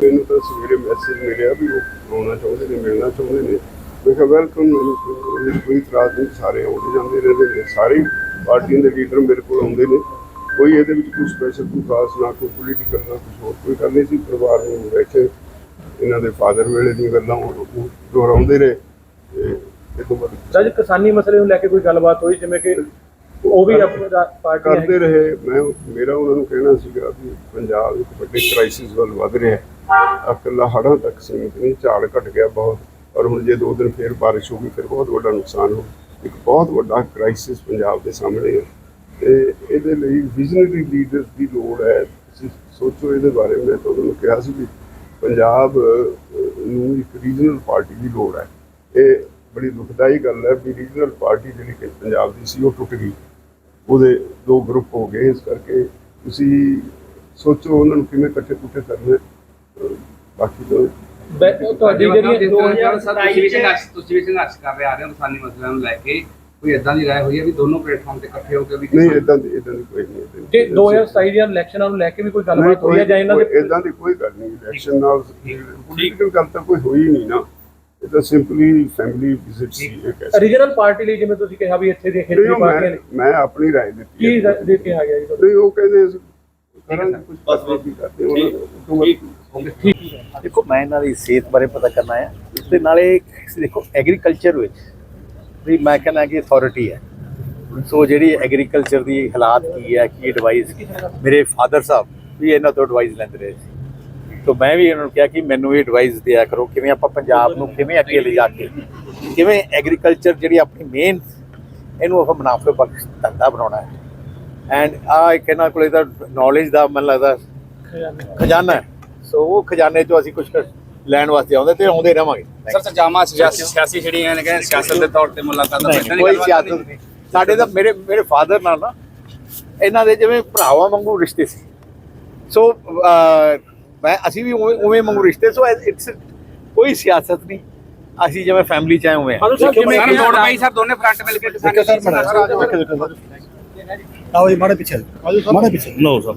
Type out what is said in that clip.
ਤਾਂ ਸਵੇਰੇ ਮੈਸੇਜ ਮਿਲਿਆ ਵੀ ਉਹ ਆਉਣਾ ਚਾਹੁੰਦੇ ਨੇ ਮਿਲਣਾ ਚਾਹੁੰਦੇ ਨੇ। ਮੈਂ ਕਿਹਾ ਵੈਲਕਮ ਮੈਨੂੰ ਕੋਈ ਇਤਰਾਜ਼ ਨਹੀਂ ਸਾਰੇ ਆਉਂਦੇ ਜਾਂਦੇ ਰਹਿੰਦੇ ਨੇ। ਸਾਰੇ ਪਾਰਟੀਆਂ ਦੇ ਲੀਡਰ ਮੇਰੇ ਕੋਲ ਆਉਂਦੇ ਨੇ। ਕੋਈ ਇਹਦੇ ਵਿੱਚ ਕੋਈ ਸਪੈਸ਼ਲ ਕੋਈ ਖਾਸ ਨਾ ਕੋਈ ਪੋਲੀਟੀਕਲ ਨਾ ਕੁਝ ਹੋਰ ਕੋਈ ਗੱਲ ਨਹੀਂ ਸੀ। ਪਰਿਵਾਰ ਨੂੰ ਬੈਠੇ ਇਹਨਾਂ ਦੇ ਫਾਦਰ ਵੇਲੇ ਦੀਆਂ ਗੱਲਾਂ ਉਹ ਦੁਹਰਾਉਂਦੇ ਰਹੇ ਤੇ ਇਹ ਤੋਂ ਬਾਅਦ ਜਦ ਕਿਸਾਨੀ ਮਸਲੇ ਨੂੰ ਲੈ ਕੇ ਕੋਈ ਗੱਲਬਾਤ ਹੋਈ? ਜਿਵੇਂ ਕਿ ਉਹ ਵੀ ਆਪਣਾ ਪਾਰਟੀ ਕਰਦੇ ਰਹੇ। ਮੈਂ ਮੇਰਾ ਉਹਨਾਂ ਨੂੰ ਕਹਿਣਾ ਸੀਗਾ ਵੀ ਪੰਜਾਬ ਇੱਕ ਵੱਡੇ ਕ੍ਰਾਈਸਿਸ ਵੱਲ ਵੱਧ ਰਿਹਾ ਹੈ। ਇਕੱਲਾ ਹੜ੍ਹਾਂ ਤੱਕ ਸੀਮਿਤ ਨਹੀਂ, ਝਾੜ ਘਟ ਗਿਆ ਬਹੁਤ। ਔਰ ਹੁਣ ਜੇ ਦੋ ਦਿਨ ਫੇਰ ਬਾਰਿਸ਼ ਹੋ ਗਈ, ਫਿਰ ਬਹੁਤ ਵੱਡਾ ਨੁਕਸਾਨ ਹੋ ਇੱਕ ਬਹੁਤ ਵੱਡਾ ਕ੍ਰਾਈਸਿਸ ਪੰਜਾਬ ਦੇ ਸਾਹਮਣੇ ਹੈ। ਤੇ ਇਹਦੇ ਲਈ ਵਿਜ਼ਨਰੀ ਲੀਡਰਸ ਦੀ ਲੋੜ ਹੈ। ਤੁਸੀਂ ਸੋਚੋ ਇਹਦੇ ਬਾਰੇ, ਮੈਂ ਤੁਹਾਨੂੰ ਕਿਹਾ ਸੀ ਵੀ ਪੰਜਾਬ ਨੂੰ ਇੱਕ ਰੀਜਨਲ ਪਾਰਟੀ ਦੀ ਲੋੜ ਹੈ। ਇਹ ਬੜੀ ਦੁਖਦਾਈ ਗੱਲ ਹੈ ਵੀ ਰੀਜਨਲ ਪਾਰਟੀ ਜਿਹੜੀ ਕਿ ਪੰਜਾਬ ਦੀ ਸੀ, ਉਹ ਟੁੱਟ ਗਈ। ਉਹਦੇ ਦੋ ਗਰੁੱਪ ਹੋ ਗਏ। ਇਸ ਕਰਕੇ ਤੁਸੀਂ ਸੋਚੋ ਉਹਨਾਂ ਨੂੰ ਕਿਵੇਂ ਇਕੱਠੇ ਕੁੱਠੇ ਕਰਨਾ। ਬਾਕੀ ਤਾਂ ਬੈ- ਤੁਹਾਡੀ ਜਿਹੜੀ ਤੁਸੀਂ ਵੀ 2027 ਸੰਘਰਸ਼ ਤੁਸੀਂ ਵੀ ਸੰਘਰਸ਼ ਕਰ ਰਹੇ ਆ ਰਹੇ ਹੋ ਕਿਸਾਨੀ ਮਸਲਿਆਂ ਨੂੰ ਲੈ ਕੇ। ਕੋਈ ਇਦਾਂ ਦੀ ਰਾਏ ਹੋਈ ਹੈ ਵੀ ਦੋਨੋਂ ਪਲੇਟਫਾਰਮ ਤੇ ਇਕੱਠੇ ਹੋ ਕੇ ਵੀ ਨਹੀਂ ਇਦਾਂ ਦੀ ਇਦਾਂ ਦੀ ਕੋਈ ਨਹੀਂ ਏਦਾਂ ਦੀ- ਜੇ 2027 ਦੀਆਂ ਇਲੈਕਸ਼ਨਾਂ ਨੂੰ ਲੈ ਕੇ ਵੀ ਕੋਈ ਗੱਲਬਾਤ ਹੋਈ ਹੈ ਜਾਂ ਇਹਨਾਂ ਦੇ ਇਦਾਂ ਦੀ ਕੋਈ ਗੱਲ ਨਹੀਂ ਇਲੈਕਸ਼ਨ ਨਾਲ ਪੋਲੀਟੀਕਲ ਗੱਲ ਤਾਂ ਕੋਈ ਹੋਈ ਨਹੀਂ ਨਾ। ਇਹ ਤਾਂ ਸਿੰਪਲੀ ਫੈਮਿਲੀ ਵਿਜ਼ਿਟ ਸੀ ਇਹ ਕਹਿ ਸਕਦੇ ਰੀਜਨਲ ਪਾਰਟੀ ਲਈ ਜਿਵੇਂ ਤੁਸੀਂ ਕਿਹਾ ਵੀ ਇੱਥੇ ਦੀਆਂ ਨਹੀਂ, ਖੇਤਰੀ ਉਹ ਪਾਰਟੀਆਂ ਨੇ ਮੈਂ ਮੈਂ ਆਪਣੀ ਰਾਏ ਦਿੱਤੀ ਕੀ ਹੈ। ਰ- ਦੇ ਕੇ ਆ ਗਿਆ ਜੀ ਤੁਹਾਨੂੰ? ਨਹੀਂ ਉਹ ਕਹਿੰਦੇ ਅਸੀਂ ਕਰਾਂਗੇ ਕੁਝ ਬਸ ਵੀ ਕਰਦੇ ਉਹਨਾਂ ਨੂੰ ਦੇਖੋ ਮੈਂ ਇਹਨਾਂ ਦੀ ਸਿਹਤ ਬਾਰੇ ਪਤਾ ਕਰਨਾ ਹੈ। ਤੇ ਨਾਲੇ ਦੇਖੋ ਐਗਰੀਕਲਚਰ ਵਿੱਚ ਵੀ ਮੈਂ ਕਹਿੰਦਾ ਕਿ ਅਥਾਰਟੀ ਹੈ। ਸੋ ਜਿਹੜੀ ਐਗਰੀਕਲਚਰ ਦੀ ਹਾਲਾਤ ਕੀ ਹੈ ਕੀ ਐਡਵਾਈਸ ਮੇਰੇ ਫਾਦਰ ਸਾਹਿਬ ਵੀ ਇਹਨਾਂ ਤੋਂ ਐਡਵਾਈਸ ਲੈਂਦੇ ਰਹੇ ਸੀ। ਸੋ ਮੈਂ ਵੀ ਇਹਨਾਂ ਨੂੰ ਕਿਹਾ ਕਿ ਮੈਨੂੰ ਵੀ ਐਡਵਾਈਸ ਦਿਆ ਕਰੋ ਕਿਵੇਂ ਆਪਾਂ ਪੰਜਾਬ ਨੂੰ ਕਿਵੇਂ ਅੱਗੇ ਲਿਜਾ ਕੇ ਕਿਵੇਂ ਐਗਰੀਕਲਚਰ ਜਿਹੜੀ ਆਪਣੀ ਮੇਨ ਇਹਨੂੰ ਆਪਾਂ ਮੁਨਾਫੇ ਬਖਸ਼ ਧੰਦਾ ਬਣਾਉਣਾ ਹੈ। ਐਂਡ ਆ ਇੱਕ ਇਹਨਾਂ ਕੋਲੇ ਤਾਂ ਨੌਲੇਜ ਦਾ ਮੈਨੂੰ ਲੱਗਦਾ ਖਜ਼ਾਨਾ। ਹੈ। ਸੋ ਉਹ ਖਜ਼ਾਨੇ ਚੋਂ ਅਸੀਂ ਕੁਝ ਲੈਣ ਵਾਸਤੇ ਆਉਂਦੇ ਤੇ ਆਉਂਦੇ ਰਵਾਂਗੇ। ਸਰ ਸਜਾਮਾ ਸਿਆਸੀ ਸਿਆਸੀ ਜਿਹੜੀਆਂ ਨੇ ਕਹਿੰਦੇ ਸਿਆਸਤ ਦੇ ਤੌਰ ਤੇ ਮੁਲਾਕਾਤ ਨਹੀਂ, ਕੋਈ ਸਿਆਸਤ ਨਹੀਂ। ਸਾਡੇ ਤਾਂ ਮੇਰੇ ਮੇਰੇ ਫਾਦਰ ਨਾਲ ਨਾ ਇਹਨਾਂ ਦੇ ਜਿਵੇਂ ਭਰਾਵਾਂ ਵਾਂਗੂ ਰਿਸ਼ਤੇ ਸੀ। ਸੋ ਮੈਂ ਅਸੀਂ ਵੀ ਉਵੇਂ ਉਵੇਂ ਵਾਂਗੂ ਰਿਸ਼ਤੇ ਸੋ ਇਟਸ ਕੋਈ ਸਿਆਸਤ ਨਹੀਂ। ਅਸੀਂ ਜਿਵੇਂ ਫੈਮਿਲੀ ਚ ਆਏ ਹੋਏ ਹਾਂ। ਸਰ, ਜਿਵੇਂ ਸਰ ਕਿ ਲੋੜ ਪਈ ਸਰ ਦੋਨੇ ਫਰੰਟ ਮਿਲ ਕੇ ਕਿਸਾਨੀ ਆਓ ਜੀ ਮਾੜੇ ਪਿੱਛੇ। ਮਾੜੇ ਪਿੱਛੇ। No sir.